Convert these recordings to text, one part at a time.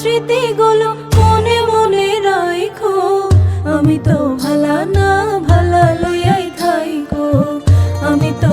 স্মৃতিগুলো মনে মনে রাইখো। আমি তো ভালা না ভালা লইয়াই থাইকো। আমি তো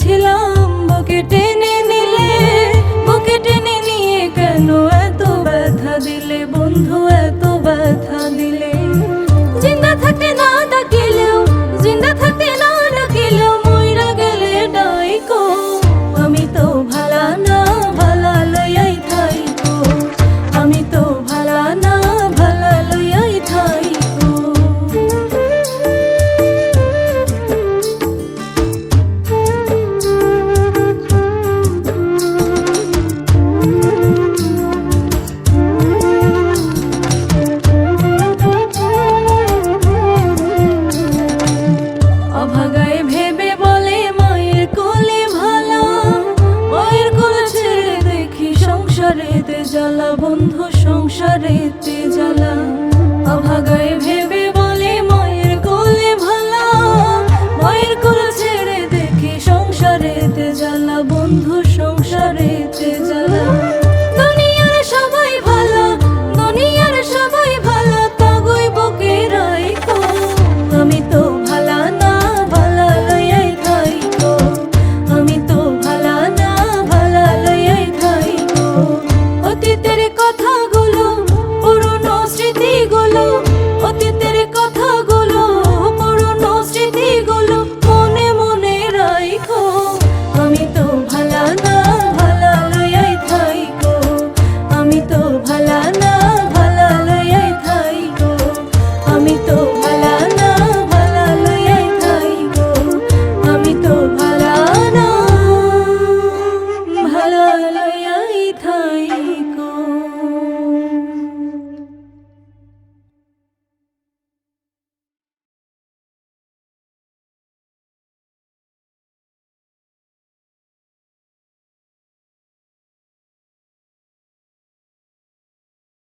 ছিলাম বকেটে। বন্ধু সংসারে তে জ্বালা অভাগায় ভেবে বলে মায়ের কোলে ভালা। মায়ের কোল ছেড়ে দেখি সংসারে তে জ্বালা বন্ধু